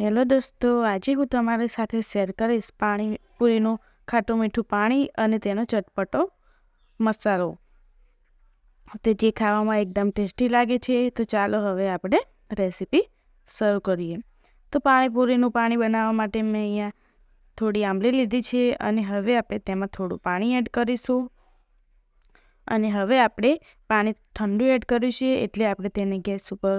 Hello દોસ્તો, આજે હું તમારી સાથે શેર કરીશ પાણીપુરીનું ખાટું મીઠું પાણી અને તેનો ચટપટો મસાલો. તે જે ખાવામાં એકદમ ટેસ્ટી લાગે છે, તો ચાલો હવે આપણે રેસીપી સર્વ કરીએ. તો પાણીપુરીનું પાણી બનાવવા માટે મેં અહીંયા થોડી આંબલી લીધી છે અને હવે આપણે તેમાં થોડું પાણી એડ કરીશું. અને હવે આપણે પાણી ઠંડુ એડ કરીશું એટલે આપણે તેને ગેસ ઉપર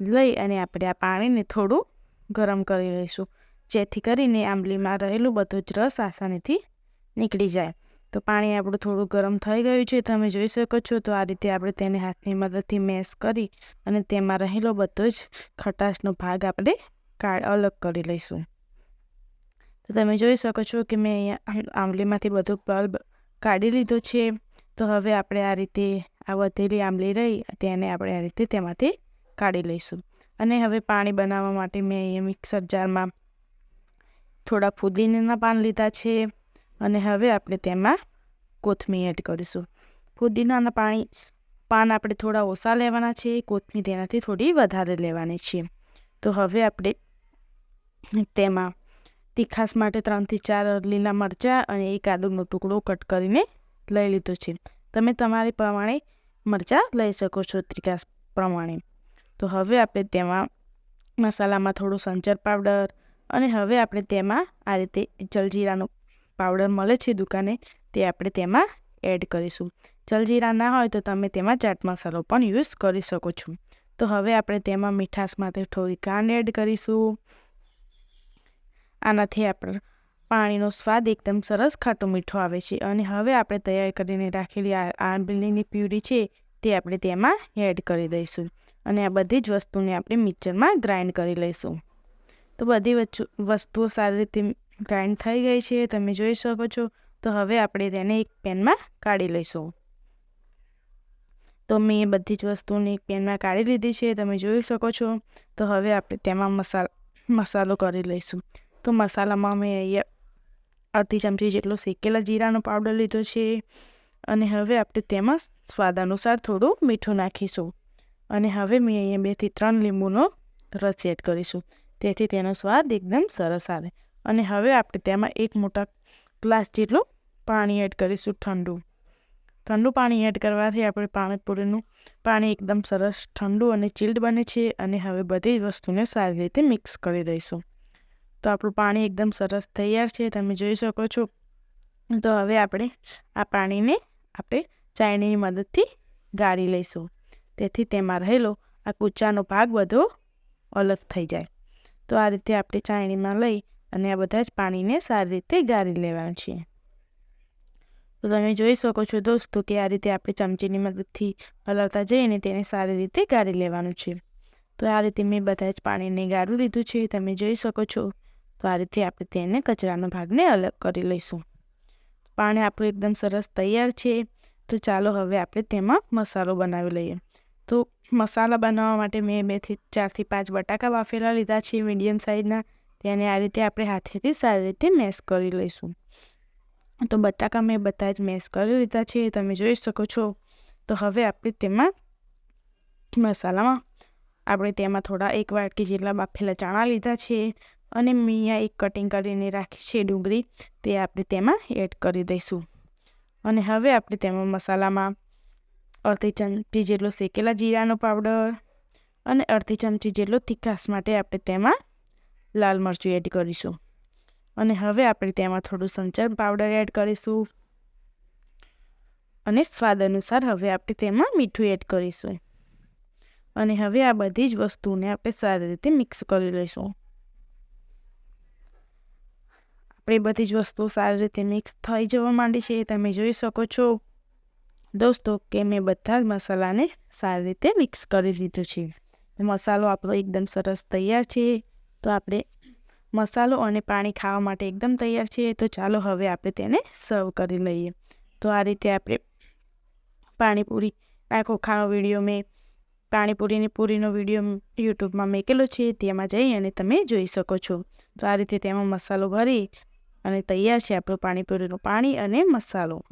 લઈ અને આપણે આ પાણીને થોડું ગરમ કરી લઈશું. જેથી કરીને આંબલીમાં રહેલું બધું જ રસ આસાનીથી નીકળી જાય. તો પાણી આપણું થોડું ગરમ થઈ ગયું છે. તમે જોઈ શકો છો, તો આ રીતે આપણે તેને હાથની મદદથી મેશ કરી અને તેમાં રહેલો બધો જ ખટાશનો ભાગ આપણે અલગ કરી લઈશું. તો તમે જોઈ શકો છો કે મેં અહીંયા આંબલીમાંથી બધું બલ્બ કાઢી લીધો છે. તો હવે આપણે આ રીતે આ વધેલી આંબલી રહી, તેને આપણે આ રીતે તેમાંથી કાઢી લઈશું. અને હવે પાણી બનાવવા માટે મેં અહીંયા મિક્સર જારમાં થોડા ફુદીનાના પાન લીધા છે અને હવે આપણે તેમાં કોથમીર એડ કરીશું. ફુદીનાના પાણી પાન આપણે થોડા ઓછા લેવાના છે, કોથમીર તેનાથી થોડી વધારે લેવાની છે. તો હવે આપણે તેમાં તીખાસ માટે ત્રણથી ચાર લીલા મરચાં અને એક આદુનો ટુકડો કટ કરીને લઈ લીધો છે. તમે તમારી પ્રમાણે મરચાં લઈ શકો છો ત્રિકાસ પ્રમાણે. તો હવે આપણે તેમાં મસાલામાં થોડું સંચર પાવડર અને હવે આપણે તેમાં આ રીતે જલજીરાનો પાવડર મળે છે દુકાને, તે આપણે તેમાં એડ કરીશું. જલજીરા ના હોય તો તમે તેમાં ચાટ મસાલો પણ યુઝ કરી શકો છો. તો હવે આપણે તેમાં મીઠાશ માટે થોડી કાંડ એડ કરીશું. આનાથી આપણે પાણીનો સ્વાદ એકદમ સરસ ખાટો મીઠો આવે છે અને હવે આપણે તૈયાર કરીને રાખેલી આ આંબલીની પ્યુરી છે તે આપણે તેમાં એડ કરી દઈશું. અને આ બધી જ વસ્તુને આપણે મિક્સરમાં ગ્રાઇન્ડ કરી લઈશું. તો બધી વસ્તુઓ સારી રીતે ગ્રાઇન્ડ થઈ ગઈ છે, તમે જોઈ શકો છો. તો હવે આપણે તેને એક પેનમાં કાઢી લઈશું. તો મેં બધી જ વસ્તુને એક પેનમાં કાઢી લીધી છે, તમે જોઈ શકો છો. તો હવે આપણે તેમાં મસાલા મસાલો કરી લઈશું. તો મસાલામાં મેં અહીંયા અડધી ચમચી જેટલો શેકેલા જીરાનો પાવડર લીધો છે. અને હવે આપણે તેમાં સ્વાદ અનુસાર થોડું મીઠું નાખીશું. અને હવે મેં અહીંયા બેથી ત્રણ લીંબુનો રસ એડ કરીશું. તેથી તેનો સ્વાદ એકદમ સરસ આવે. અને હવે આપણે તેમાં એક મોટા ગ્લાસ જેટલું પાણી એડ કરીશું ઠંડુ. ઠંડુ પાણી એડ કરવાથી આપણે પાણીપુરીનું પાણી એકદમ સરસ ઠંડુ અને ચીલ્ડ બને છે અને હવે બધી વસ્તુને સારી રીતે મિક્સ કરી દઈશું. તો આપણું પાણી એકદમ સરસ તૈયાર છે, તમે જોઈ શકો છો. તો હવે આપણે આ પાણીને આપણે ચાયણીની મદદથી ગાળી લઈશું. તેથી તેમાં રહેલો આ કૂચાનો ભાગ બધો અલગ થઈ જાય. તો આ રીતે આપણે ચાણીમાં લઈ અને આ બધા જ પાણીને સારી રીતે ગાળી લેવાનું છે તો તમે જોઈ શકો છો દોસ્તો કે આ રીતે આપણે ચમચીની મદદથી હલાવતા જઈને તેને સારી રીતે ગાળી લેવાનું છે. તો આ રીતે મેં બધા જ પાણીને ગાળી લીધું છે. તમે જોઈ શકો છો. તો આ રીતે આપણે તેને કચરાના ભાગને અલગ કરી લઈશું. પાણી આપણું એકદમ સરસ તૈયાર છે. તો ચાલો હવે આપણે તેમાં મસાલો બનાવી લઈએ. તો મસાલા બનાવવા માટે મેં બેથી ચારથી પાંચ બટાકા બાફેલા લીધા છે મીડિયમ સાઇઝના તેને આ રીતે આપણે હાથેથી સારી રીતે મેશ કરી લઈશું. તો બટાકા મેં બધા જ મેશ કરી લીધા છે, તમે જોઈ શકો છો. તો હવે આપણે તેમાં મસાલામાં આપણે તેમાં થોડા એક વાટકી જેટલા બાફેલા ચણા લીધા છે અને મેં અહીંયા એક કટિંગ કરીને રાખી છે ડુંગળી, તે આપણે તેમાં એડ કરી દઈશું. અને હવે આપણે તેમાં મસાલામાં અડધી ચમચી જેટલો શેકેલા જીરાનો પાવડર અને અડધી ચમચી જેટલો તીખાસ માટે આપણે તેમાં લાલ મરચું એડ કરીશું. અને હવે આપણે તેમાં થોડું સંચર પાવડર એડ કરીશું. અને સ્વાદ અનુસાર હવે આપણે તેમાં મીઠું એડ કરીશું. અને હવે આ બધી જ વસ્તુને આપણે સારી રીતે મિક્સ કરી લઈશું. આપણે બધી જ વસ્તુઓ સારી રીતે મિક્સ થઈ જવા માંડી છે તમે જોઈ શકો છો. દોસ્તો, કે મેં બધા જ મસાલાને સારી રીતે મિક્સ કરી દીધું છે. મસાલો આપણો એકદમ સરસ તૈયાર છે. તો આપણે મસાલો અને પાણી ખાવા માટે એકદમ તૈયાર છે. તો ચાલો હવે આપણે તેને સર્વ કરી લઈએ. તો આ રીતે આપણે પાણીપુરી, આખો ખાનો વીડિયો મેં પાણીપુરીની પૂરીનો વીડિયો યુટ્યુબમાં મેકેલો છે. તેમાં જઈ અને તમે જોઈ શકો છો. તો આ રીતે તેમાં મસાલો ભરી અને તૈયાર છે આપણું પાણીપુરીનું પાણી અને મસાલો.